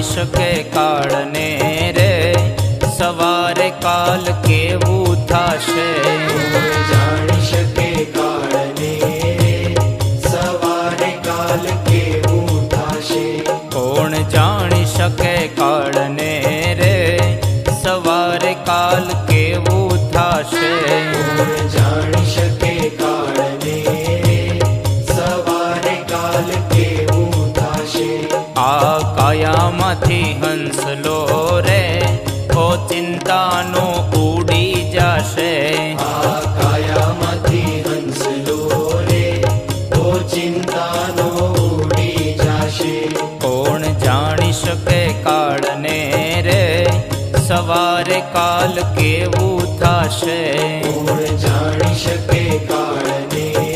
આવી શકે કાળને રે? સવારે કાલ કેવું થશે? પોતાનો ઉડી જશે. કાયામાંથી હંસલો રે ઓ ચિંતાનો ઉડી જશે. કોણ જાણી શકે કાળને રે? સવારે કાલ કેવું થશે? કોણ જાણી શકે કાળને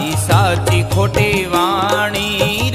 साची सा खोटेवाणी